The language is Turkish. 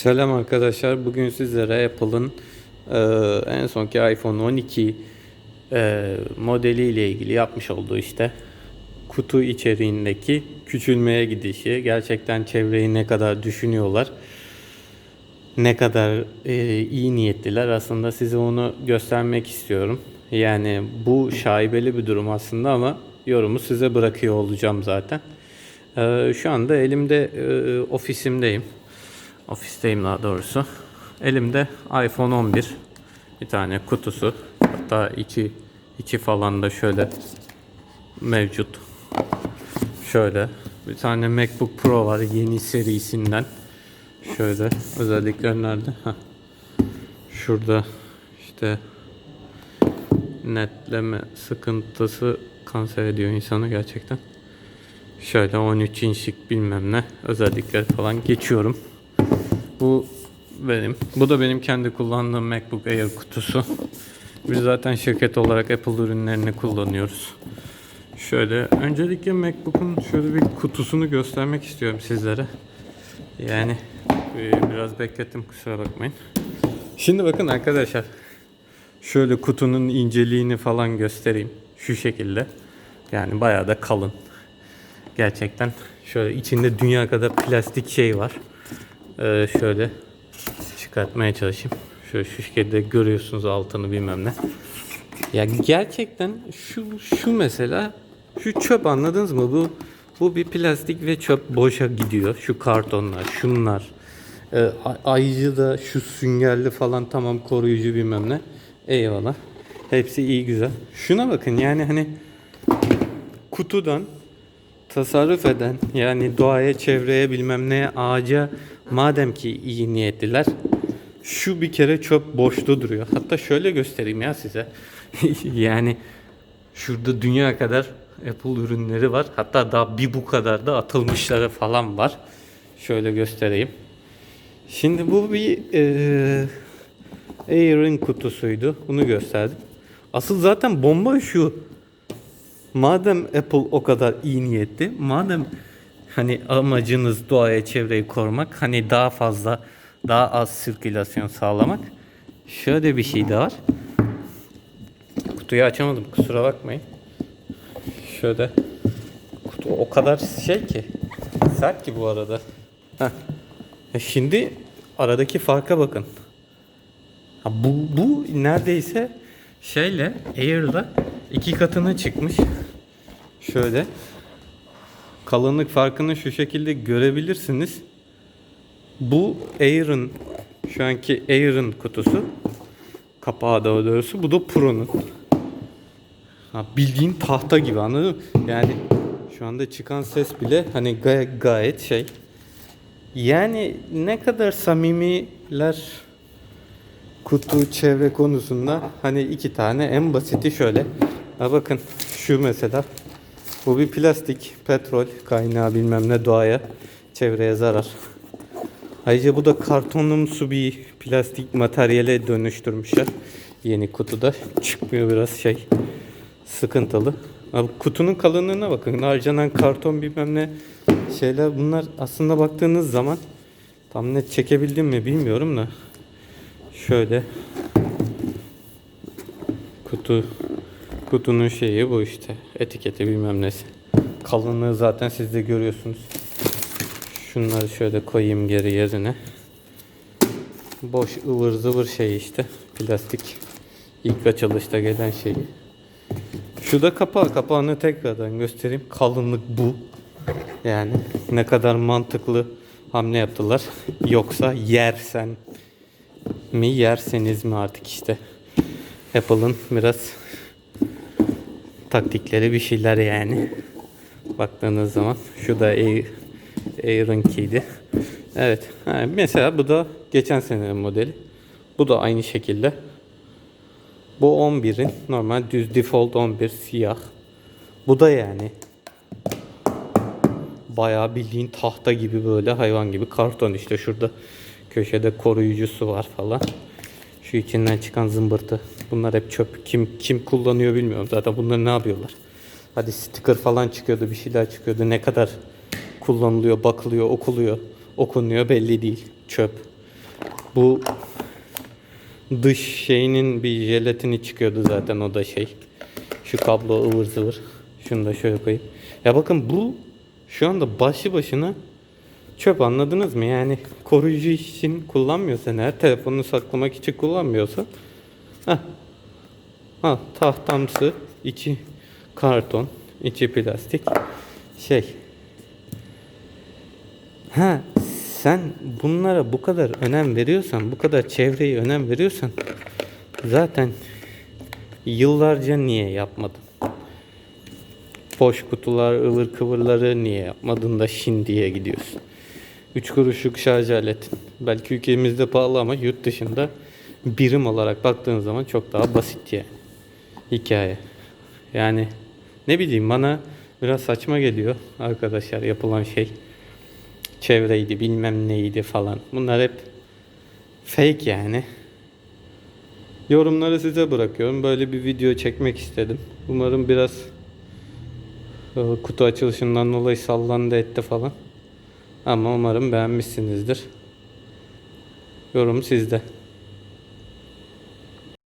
Selam arkadaşlar. Bugün sizlere Apple'ın e, en sonki iPhone 12 e, modeliyle ilgili yapmış olduğu işte kutu içeriğindeki küçülmeye gidişi, gerçekten çevreyi ne kadar düşünüyorlar, ne kadar e, iyi niyetliler aslında size onu göstermek istiyorum. Yani bu şaibeli bir durum aslında ama yorumu size bırakıyor olacağım zaten. E, şu anda elimde e, ofisimdeyim. Ofisteyim daha doğrusu. Elimde iPhone 11. Bir tane kutusu. Hatta içi içi falan da şöyle mevcut. Şöyle bir tane MacBook Pro var yeni serisinden. Şöyle özellikler nerede? Heh. Şurada işte netleme sıkıntısı kanser ediyor insanı gerçekten. Şöyle 13 inçlik bilmem ne özellikler falan geçiyorum. Bu benim. Bu da benim kendi kullandığım MacBook Air kutusu. Biz zaten şirket olarak Apple ürünlerini kullanıyoruz. Şöyle öncelikle MacBook'un şöyle bir kutusunu göstermek istiyorum sizlere. Yani e, biraz beklettim kusura bakmayın. Şimdi bakın arkadaşlar. Şöyle kutunun inceliğini falan göstereyim. Şu şekilde. Yani bayağı da kalın. Gerçekten şöyle içinde dünya kadar plastik şey var. Ee, şöyle çıkartmaya çalışayım. Şöyle şu şekilde görüyorsunuz altını bilmem ne. Ya gerçekten şu şu mesela şu çöp anladınız mı? Bu bu bir plastik ve çöp boşa gidiyor. Şu kartonlar, şunlar. Ee, a- ayrıca da şu süngerli falan tamam koruyucu bilmem ne. Eyvallah. Hepsi iyi güzel. Şuna bakın yani hani kutudan tasarruf eden yani doğaya, çevreye bilmem neye, ağaca madem ki iyi niyetliler şu bir kere çöp boşta duruyor. Hatta şöyle göstereyim ya size. yani şurada dünya kadar Apple ürünleri var. Hatta daha bir bu kadar da atılmışları falan var. Şöyle göstereyim. Şimdi bu bir eee Air'in kutusuydu. Bunu gösterdim. Asıl zaten bomba şu. Madem Apple o kadar iyi niyetli, madem hani amacınız doğaya çevreyi korumak, hani daha fazla daha az sirkülasyon sağlamak. Şöyle bir şey de var. Kutuyu açamadım kusura bakmayın. Şöyle kutu o kadar şey ki sert ki bu arada. Heh. E şimdi aradaki farka bakın. Bu, bu neredeyse şeyle Air'la iki katına çıkmış. Şöyle kalınlık farkını şu şekilde görebilirsiniz. Bu Air'ın şu anki Air'ın kutusu kapağı daha doğrusu bu da Pro'nun. Ha, bildiğin tahta gibi anladın mı? Yani şu anda çıkan ses bile hani gay- gayet şey. Yani ne kadar samimiler kutu çevre konusunda hani iki tane en basiti şöyle. Ha bakın şu mesela bu bir plastik petrol kaynağı bilmem ne doğaya çevreye zarar. Ayrıca bu da kartonumsu bir plastik materyale dönüştürmüşler. Yeni kutuda çıkmıyor biraz şey sıkıntılı. Abi kutunun kalınlığına bakın. Harcanan karton bilmem ne şeyler bunlar aslında baktığınız zaman tam net çekebildim mi bilmiyorum da şöyle kutu kutunun şeyi bu işte etiketi bilmem nesi. Kalınlığı zaten siz de görüyorsunuz. Şunları şöyle koyayım geri yerine. Boş ıvır zıvır şey işte plastik ilk açılışta gelen şeyi şu da kapağı kapağını tekrardan göstereyim. Kalınlık bu. Yani ne kadar mantıklı hamle yaptılar. Yoksa yersen mi yerseniz mi artık işte. Apple'ın biraz taktikleri bir şeyler yani. Baktığınız zaman şu da Air, Air'ın key'di. Evet ha, mesela bu da geçen senenin modeli. Bu da aynı şekilde. Bu 11'in normal düz default 11 siyah. Bu da yani bayağı bildiğin tahta gibi böyle hayvan gibi karton işte. Şurada köşede koruyucusu var falan. Şu içinden çıkan zımbırtı. Bunlar hep çöp. Kim kim kullanıyor bilmiyorum. Zaten bunları ne yapıyorlar? Hadi sticker falan çıkıyordu, bir şeyler çıkıyordu. Ne kadar kullanılıyor, bakılıyor, okuluyor, okunuyor belli değil. Çöp. Bu dış şeyinin bir jelatini çıkıyordu zaten o da şey. Şu kablo ıvır zıvır. Şunu da şöyle koyayım. Ya bakın bu şu anda başlı başına çöp anladınız mı? Yani koruyucu için kullanmıyorsan eğer telefonunu saklamak için kullanmıyorsan heh, al tahtamsı içi karton içi plastik şey Ha sen bunlara bu kadar önem veriyorsan, bu kadar çevreye önem veriyorsan zaten yıllarca niye yapmadın? Boş kutular, ıvır kıvırları niye yapmadın da şimdiye gidiyorsun? 3 kuruşluk şarj aletin. Belki ülkemizde pahalı ama yurt dışında birim olarak baktığın zaman çok daha basit yani. Hikaye. Yani ne bileyim bana biraz saçma geliyor arkadaşlar yapılan şey çevreydi bilmem neydi falan. Bunlar hep fake yani. Yorumları size bırakıyorum. Böyle bir video çekmek istedim. Umarım biraz e, kutu açılışından dolayı sallandı etti falan. Ama umarım beğenmişsinizdir. Yorum sizde.